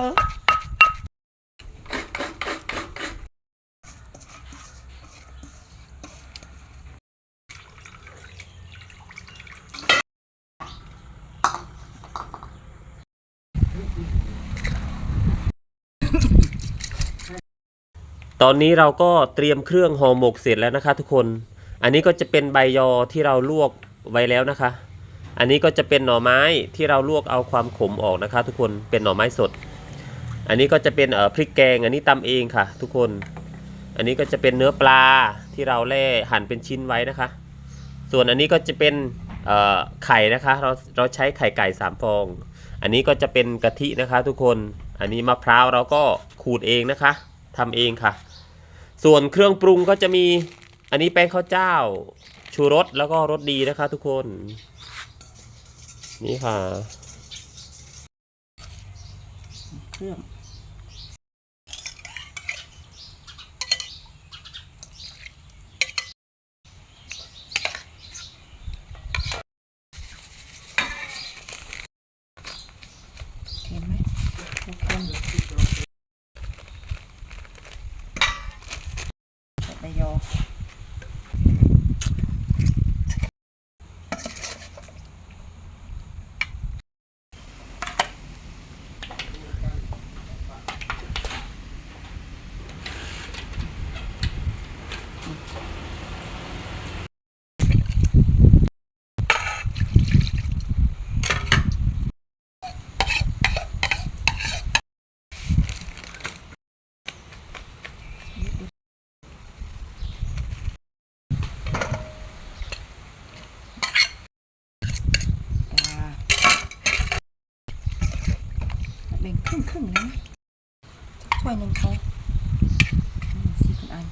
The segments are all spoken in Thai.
ออตอนนี้เราก็เตรียมเครื่องห่อหมกเสร็จแล้วนะคะ ทุกคน อันนี้ก็จะเป็นใบยอที่เราลวกไว้แล้วนะคะ อันนี้ก็จะเป็นหน่อไม้ที่เราลวกเอาความขมออกนะคะ ทุกคน เป็นหน่อไม้สด อันนี้ก็จะเป็นเอ่อพริกแกง อันนี้ตำเองค่ะ ทุกคน อันนี้ก็จะเป็นเนื้อปลาที่เราแล่หั่นเป็นชิ้นไว้นะคะ ส่วนอันนี้ก็จะเป็นเอ่อไข่นะคะ เราเราใช้ไข่ไก่สามฟอง อันนี้ก็จะเป็นกะทินะคะ ทุกคน อันนี้มะพร้าวเราก็ขูดเองนะคะทำเองค่ะ ส่วนเครื่องปรุงก็จะมีอันนี้แป้งข้าวเจ้า ชูรสแล้วก็รสดีนะคะ ทุกคน นี่ค่ะ เครื่อง เห็นไหมทุกคน ใบ แบ่งครึ่งครึ่งนะถ้วยหนึ่งเขาสี่คุณอัน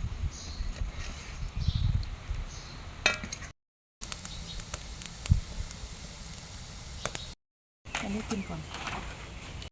อันนี้กินก่อน